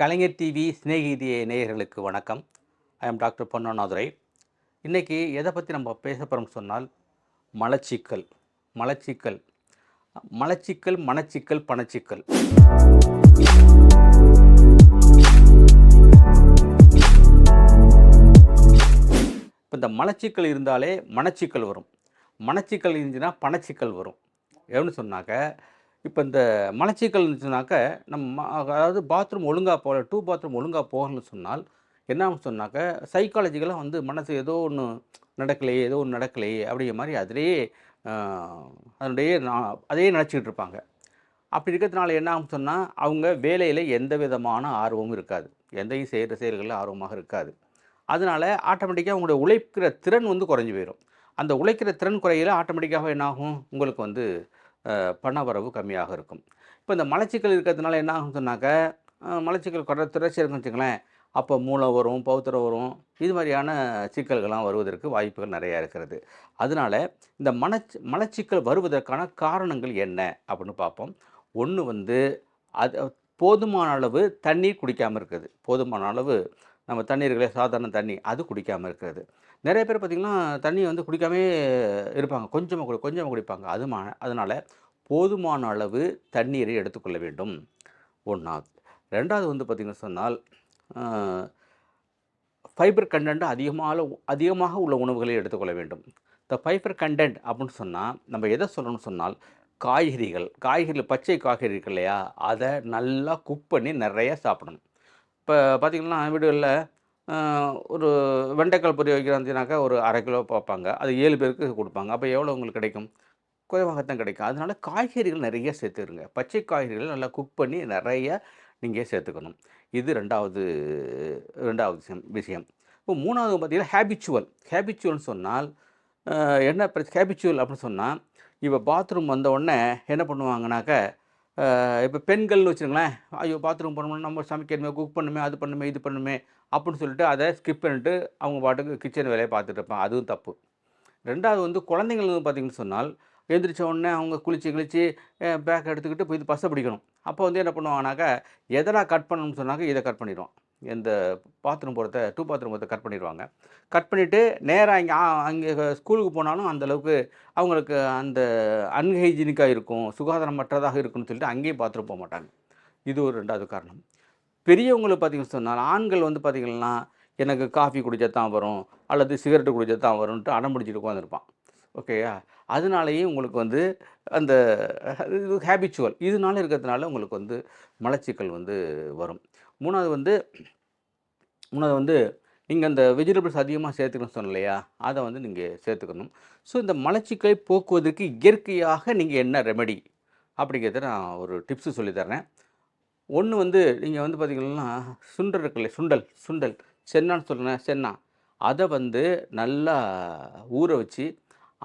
கலைஞர் TV சிநேகிதிய நேயர்களுக்கு வணக்கம். I am doctor பொன்னநாதுரை இன்றைக்கி எதை பற்றி நம்ம பேச போகிறோம் சொன்னால் மலச்சிக்கல் மலச்சிக்கல் மலச்சிக்கல் மனச்சிக்கல் பணச்சிக்கல். இப்போ இந்த மலச்சிக்கல் இருந்தாலே மனச்சிக்கல் வரும். மனச்சிக்கல் இருந்துச்சுன்னா பணச்சிக்கல் வரும். எப்படின்னு சொன்னாக்க இப்போ இந்த மலச்சிக்கல் இருந்துச்சுனாக்க நம்ம அதாவது பாத்ரூம் ஒழுங்காக போகல டூ பாத்ரூம் ஒழுங்காக போகலன்னு சொன்னால் என்ன சொன்னாக்க சைக்காலஜிக்கலாக வந்து மனசு ஏதோ ஒன்று நடக்கலையே ஏதோ ஒன்று நடக்கலையே அப்படிங்கிற மாதிரி அதிலேயே அதனுடைய நான் அதையே நினச்சிக்கிட்டு இருப்பாங்க. அப்படி இருக்கிறதுனால என்ன ஆகும் சொன்னால் அவங்க வேலையில் எந்த விதமான ஆர்வமும் இருக்காது. எந்தையும் செய்கிற செயல்களில் ஆர்வமாக இருக்காது. அதனால் ஆட்டோமேட்டிக்காக அவங்களுடைய உழைக்கிற திறன் வந்து குறைஞ்சி போயிடும் அந்த உழைக்கிற திறன் குறையில ஆட்டோமேட்டிக்காக என்னாகும்? உங்களுக்கு வந்து பணவரவு பண வரவு கம்மியாக இருக்கும். இப்போ இந்த மலச்சிக்கல் இருக்கிறதுனால என்ன ஆகும் சொன்னாக்க மலச்சிக்கல் குறை திரட்சி இருக்குன்னு வச்சுங்களேன் அப்போ மூளை வரும் பௌத்திரம் வரும் இது மாதிரியான சிக்கல்கள்லாம் வருவதற்கு வாய்ப்புகள் நிறையா இருக்கிறது. அதனால் இந்த மனச் மலச்சிக்கல் வருவதற்கான காரணங்கள் என்ன அப்படின்னு பார்ப்போம். ஒன்று வந்து அது போதுமான அளவு தண்ணீர் குடிக்காமல் இருக்குது. போதுமான அளவு நம்ம தண்ணீர்களே சாதாரண தண்ணி அது குடிக்காமல் இருக்கிறது. நிறைய பேர் பார்த்திங்கன்னா தண்ணியை வந்து குடிக்காமே இருப்பாங்க. கொஞ்சமாக குடி கொஞ்சமாக குடிப்பாங்க. அது மா அதனால் போதுமான அளவு தண்ணீரை எடுத்துக்கொள்ள வேண்டும். ஒன்றாவது ரெண்டாவது வந்து பார்த்திங்கன்னு சொன்னால் ஃபைபர் கண்டென்ட் அதிகமாக அதிகமாக உள்ள உணவுகளை எடுத்துக்கொள்ள வேண்டும். இந்த ஃபைபர் கண்டென்ட் அப்படின்னு சொன்னால் நம்ம எதை சொல்லணும்னு சொன்னால் காய்கறிகள் காய்கறிகள் பச்சை காய்கறி இருக்கு இல்லையா? அதை நல்லா குக் பண்ணி நிறைய சாப்பிடணும். இப்போ பார்த்திங்கன்னா வீடுகளில் ஒரு வெண்டைக்கால் பொரி வைக்கிறாந்தினாக்கா ஒரு அரை கிலோ பார்ப்பாங்க அது ஏழு பேருக்கு கொடுப்பாங்க. அப்போ எவ்வளோ உங்களுக்கு கிடைக்கும்? குறைவாகத்தான் கிடைக்கும். அதனால காய்கறிகள் நிறைய சேர்த்துருங்க. பச்சை காய்கறிகள் நல்லா குக் பண்ணி நிறைய நீங்கள் சேர்த்துக்கணும். இது ரெண்டாவது ரெண்டாவது விஷயம் விஷயம். இப்போ மூணாவது பார்த்திங்கன்னா ஹேபிச்சுவல் ஹேபிச்சுவல்னு சொன்னால் என்ன பிரச்சனை ஹேபிச்சுவல் அப்படின்னு சொன்னால் இப்போ பாத்ரூம் வந்த உடனே என்ன பண்ணுவாங்கனாக்கா இப்போ பெண்கள்னு வச்சுருங்களேன் ஐயோ பாத்ரூம் போகணும்னா நம்ம சமைக்கணுமே குக் பண்ணுமே அது பண்ணுமே இது பண்ணுமே அப்படின்னு சொல்லிட்டு அதை ஸ்கிப் பண்ணிட்டு அவங்க பாட்டுக்கு கிச்சன் வேலையை பார்த்துட்டு இருப்பாங்க. அதுவும் தப்பு. ரெண்டாவது வந்து குழந்தைங்கள் வந்து பார்த்திங்கன்னு சொன்னால் எழுந்திரிச்ச உடனே அவங்க குளிச்சு கிழிச்சு பேக் எடுத்துக்கிட்டு போய் இது பசை பிடிக்கணும். அப்போ வந்து என்ன பண்ணுவாங்கனாக்கா எதனா கட் பண்ணணும்னு சொன்னாக்க இதை கட் பண்ணிடுவான். இந்த பாத்ரூம் போகிறத டூ பாத்ரூம் போகிறத கட் பண்ணிடுவாங்க. கட் பண்ணிவிட்டு நேராக இங்கே அங்கே ஸ்கூலுக்கு போனாலும் அந்தளவுக்கு அவங்களுக்கு அந்த அன்ஹைஜீனிக்காக இருக்கும் சுகாதாரமற்றதாக இருக்கும்னு சொல்லிட்டு அங்கேயும் பாத்ரூம் போக மாட்டாங்க. இது ஒரு ரெண்டாவது காரணம். பெரியவங்களை பார்த்தீங்கன்னு சொன்னால் ஆண்கள் வந்து பார்த்திங்கன்னா எனக்கு காஃபி குடிச்சா தான் வரும் அல்லது சிகரெட்டு குடிச்சா தான் வரும்ன்ட்டு அடம் பிடிச்சிட்டு உட்காந்துருப்பான். ஓகேயா அதனாலேயே உங்களுக்கு வந்து அந்த இது ஹேபிச்சுவல் இதனால இருக்கிறதுனால உங்களுக்கு வந்து மலச்சிக்கல் வந்து வரும். மூணாவது வந்து மூணாவது வந்து நீங்கள் அந்த வெஜிடபிள்ஸ் அதிகமாக சேர்த்துக்கணும்னு சொன்னேன் இல்லையா அதை வந்து நீங்கள் சேர்த்துக்கணும். ஸோ இந்த மலச்சிக்கலை போக்குவதற்கு இயற்கையாக நீங்கள் என்ன ரெமெடி அப்படிங்கிறத நான் ஒரு டிப்ஸு சொல்லித்தரேன் ஒன்று வந்து நீங்கள் வந்து பார்த்தீங்கன்னா சுண்டல் இருக்குல்ல சுண்டல் சுண்டல். சென்னான்னு சொல்லுங்கள் சென்னா. அதை வந்து நல்லா ஊற வச்சு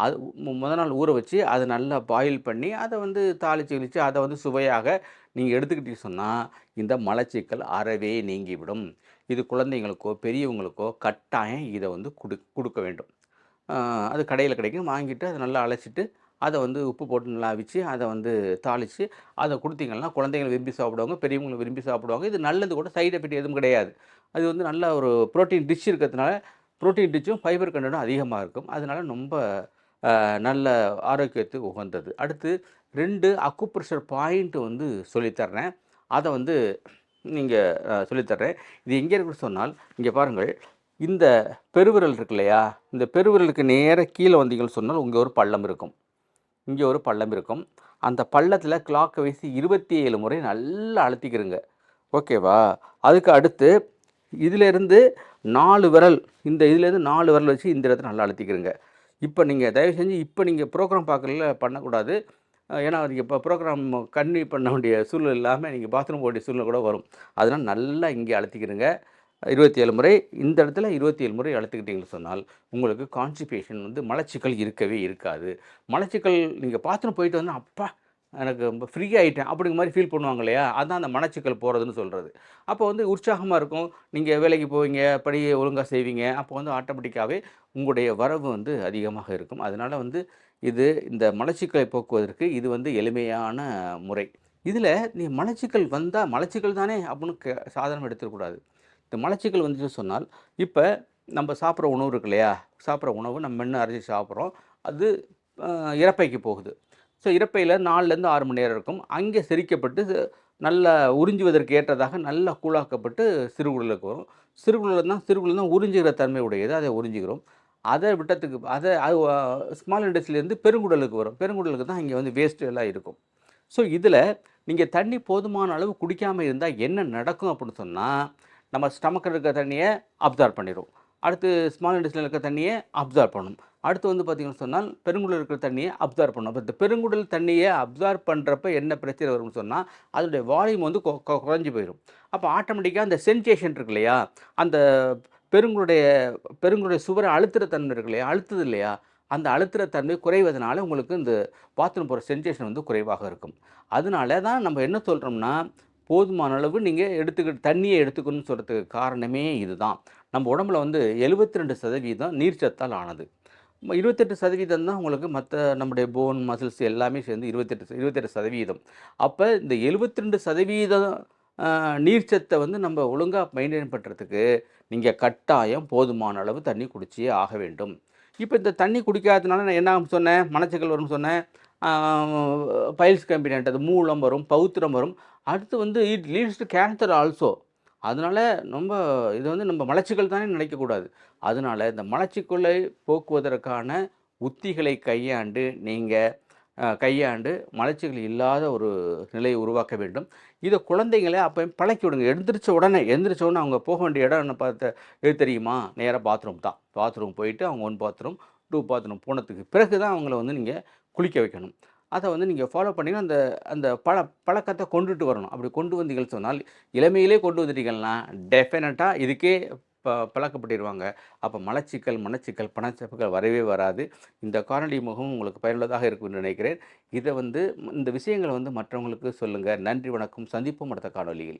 அது முதல் முத நாள் ஊற வச்சு அதை நல்லா பாயில் பண்ணி அதை வந்து தாளித்து கிழித்து அதை வந்து சுவையாக நீங்கள் எடுத்துக்கிட்டீங்க சொன்னால் இந்த மலச்சிக்கல் அறவே நீங்கிவிடும் இது குழந்தைங்களுக்கோ பெரியவங்களுக்கோ கட்டாயம் இதை வந்து கொடு கொடுக்க வேண்டும். அது கடையில் கிடைக்கும். வாங்கிட்டு அதை நல்லா அழைச்சிட்டு அதை வந்து உப்பு போட்டு நல்லா அவிச்சு அதை வந்து தாளித்து அதை கொடுத்தீங்கன்னா குழந்தைங்களை விரும்பி சாப்பிடுவாங்க பெரியவங்களை விரும்பி சாப்பிடுவாங்க. இது நல்லது கூட சைடு எஃபெக்ட் எதுவும் கிடையாது. அது வந்து நல்ல ஒரு ப்ரோட்டீன் டிஷ் இருக்கிறதுனால ப்ரோட்டீன் டிச்சும் ஃபைபர் கண்டனும் அதிகமாக இருக்கும். அதனால் ரொம்ப நல்ல ஆரோக்கியத்துக்கு உகந்தது. அடுத்து ரெண்டு அக்குப்ரெஷர் பாயிண்ட்டு வந்து சொல்லித்தர்றேன். அதை வந்து நீங்கள் சொல்லித்தர்றேன். இது எங்கே இருக்குன்னு சொன்னால் இங்கே பாருங்கள். இந்த பெருவிரல் இருக்கு இல்லையா? இந்த பெருவிரலுக்கு நேராக கீழே வந்தீங்கன்னு சொன்னால் இங்கே ஒரு பள்ளம் இருக்கும். இங்கே ஒரு பள்ளம் இருக்கும். அந்த பள்ளத்தில் கிளாக்கை வீசி இருபத்தி ஏழு முறை நல்லா அழுத்திக்கிறங்க ஓகேவா? அதுக்கு அடுத்து இதிலேருந்து நாலு விரல் இந்த இதுலேருந்து நாலு விரல் வச்சு இந்த இடத்துல நல்லா அழுத்திக்கிறங்க இப்போ நீங்கள் தயவு செஞ்சு இப்போ நீங்கள் ப்ரோக்ராம் பார்க்கல பண்ணக்கூடாது. ஏன்னா அதுக்கு இப்போ ப்ரோக்ராம் கன்வி பண்ண வேண்டிய சூழ்நிலை இல்லாமல் நீங்கள் பாத்ரூம் போக வேண்டிய சூழ்நிலை கூட வரும். அதனால் நல்லா இங்கே அழுத்திக்கிறங்க இருபத்தி ஏழு முறை இந்த இடத்துல இருபத்தி ஏழு முறை அழுத்துக்கிட்டீங்கன்னு சொன்னால் உங்களுக்கு கான்ஸ்டிபேஷன் வந்து மலச்சிக்கல் இருக்கவே இருக்காது. மலச்சிக்கல் நீங்கள் பாத்ரூம் போயிட்டு வந்தால் அப்பா எனக்கு ரொம்ப ஃப்ரீ ஆகிட்டேன் அப்படிங்கிற மாதிரி ஃபீல் பண்ணுவாங்க இல்லையா? அதான் அந்த மனச்சிக்கல் போகிறதுன்னு சொல்கிறது அப்போ வந்து உற்சாகமாக இருக்கும். நீங்கள் வேலைக்கு போவீங்க படி ஒழுங்காக செய்வீங்க. அப்போ வந்து ஆட்டோமேட்டிக்காகவே உங்களுடைய வரவு வந்து அதிகமாக இருக்கும். அதனால் வந்து இது இந்த மலச்சிக்கலை போக்குவதற்கு இது வந்து எளிமையான முறை. இதில் நீ மலச்சிக்கல் வந்தால் மலச்சிக்கல் தானே அப்படின்னு க சாதாரணம் எடுத்துக்கூடாது இந்த மலச்சிக்கல் வந்து சொன்னால் இப்போ நம்ம சாப்பிட்ற உணவு இருக்கு இல்லையா? சாப்பிட்ற உணவு நம்ம மென்று அரைச்சி சாப்பிட்றோம். அது இறப்பைக்கு போகுது. ஸோ இறப்பையில் நாலுலேருந்து ஆறு மணி நேரம் இருக்கும். அங்கே செரிக்கப்பட்டு நல்லா உறிஞ்சுவதற்கு ஏற்றதாக நல்லா கூழாக்கப்பட்டு சிறுகுடலுக்கு வரும். சிறுகுடல் தான் சிறுகுடல் தான் உறிஞ்சுகிற தன்மை உடையது. அதை உறிஞ்சிக்கிறோம் அதை விட்டத்துக்கு அதை அது ஸ்மால் இண்டஸ்ட்ரியிலேருந்து பெருங்குடலுக்கு வரும். பெருங்குடலுக்கு தான் இங்கே வந்து வேஸ்ட் எல்லாம் இருக்கும். ஸோ இதில் நீங்கள் தண்ணி போதுமான அளவு குடிக்காமல் இருந்தால் என்ன நடக்கும் அப்படின்னு சொன்னால் நம்ம ஸ்டமக்கில் இருக்க தண்ணியை அப்சார்ப் பண்ணிடும் அடுத்து ஸ்மால் இண்டஸ்ட்ரியில் இருக்க தண்ணியை அப்சார்ப் பண்ணும். அடுத்து வந்து பார்த்திங்கன்னு சொன்னால் பெருங்குடல் இருக்கிற தண்ணியை அப்சார்ப் பண்ணும் அப்போ இந்த பெருங்குடல் தண்ணியை அப்சார்ப் பண்ணுறப்ப என்ன பிரச்சனை வரும்னு சொன்னால் அதனுடைய வால்யூம் வந்து கொ- போயிடும் அப்போ ஆட்டோமேட்டிக்காக அந்த சென்சேஷன் இருக்கு இல்லையா? அந்த பெருங்குடைய பெருங்குடைய சுவரை அழுத்துற தன்மை இருக்கு இல்லையா? அழுத்துது இல்லையா? அந்த அழுத்துற தன்மை குறைவதனால உங்களுக்கு இந்த பாத்ரூம் போகிற சென்சேஷன் வந்து குறைவாக இருக்கும். அதனால தான் நம்ம என்ன சொல்கிறோம்னா போதுமான அளவு நீங்கள் எடுத்துக்கிட்டு தண்ணியை எடுத்துக்கணும்னு சொல்கிறதுக்கு காரணமே இதுதான். நம்ம உடம்புல வந்து 72% ரெண்டு சதவீதம் நீர்ச்சத்தால் ஆனது. இருபத்தெட்டு சதவீதம் தான் உங்களுக்கு மற்ற நம்முடைய போன் மசில்ஸ் எல்லாமே சேர்ந்து இருபத்தெட்டு இருபத்தெட்டு சதவீதம். அப்போ இந்த 72% ரெண்டு சதவீதம் நீர்ச்சத்தை வந்து நம்ம ஒழுங்காக மெயின்டைன் பண்ணுறதுக்கு நீங்கள் கட்டாயம் போதுமான அளவு தண்ணி குடிச்சியே ஆக வேண்டும். இப்போ இந்த தண்ணி குடிக்காததுனால நான் என்ன சொன்னேன்? மனச்சக்கல் வரும்னு சொன்னேன். பைல்ஸ் கம்பினட் அது மூலம் வரும் பௌத்திரம் வரும். அடுத்து வந்து it leads to cancer also அதனால ரொம்ப இது வந்து நம்ம மலச்சிக்கல் தானே நினைக்கக்கூடாது. அதனால இந்த மலச்சிக்கலை போக்குவதற்கான உத்திகளை கையாண்டு நீங்கள் கையாண்டு மலச்சிக்கல் இல்லாத ஒரு நிலையை உருவாக்க வேண்டும். இதை குழந்தைங்களை அப்போ பழக்கி விடுங்க. எழுந்திரிச்ச உடனே எழுந்திரிச்ச உடனே அவங்க போக வேண்டிய இடம் என்ன பார்த்த எது தெரியுமா? நேராக பாத்ரூம் தான். பாத்ரூம் போயிட்டு அவங்க ஒன் பாத்ரூம் டூ பாத்ரூம் போனதுக்கு பிறகு தான் அவங்கள வந்து நீங்கள் குளிக்க வைக்கணும். அதை வந்து நீங்கள் ஃபாலோ பண்ணிங்கன்னா அந்த அந்த பழ பழக்கத்தை கொண்டுட்டு வரணும். அப்படி கொண்டு வந்தீங்கன்னு சொன்னால் இளமையிலே கொண்டு வந்துட்டீங்கன்னா டெஃபினட்டாக இதுக்கே ப பழக்கப்பட்டிருவாங்க. அப்போ மலச்சிக்கல் மனச்சிக்கல் பணச்சிக்கல் வரவே வராது. இந்த காணொளி முகம் உங்களுக்கு பயனுள்ளதாக இருக்கும் என்று நினைக்கிறேன். இதை வந்து இந்த விஷயங்களை வந்து மற்றவங்களுக்கு சொல்லுங்கள் நன்றி வணக்கம். சந்திப்போம் அடுத்த காணொலியில்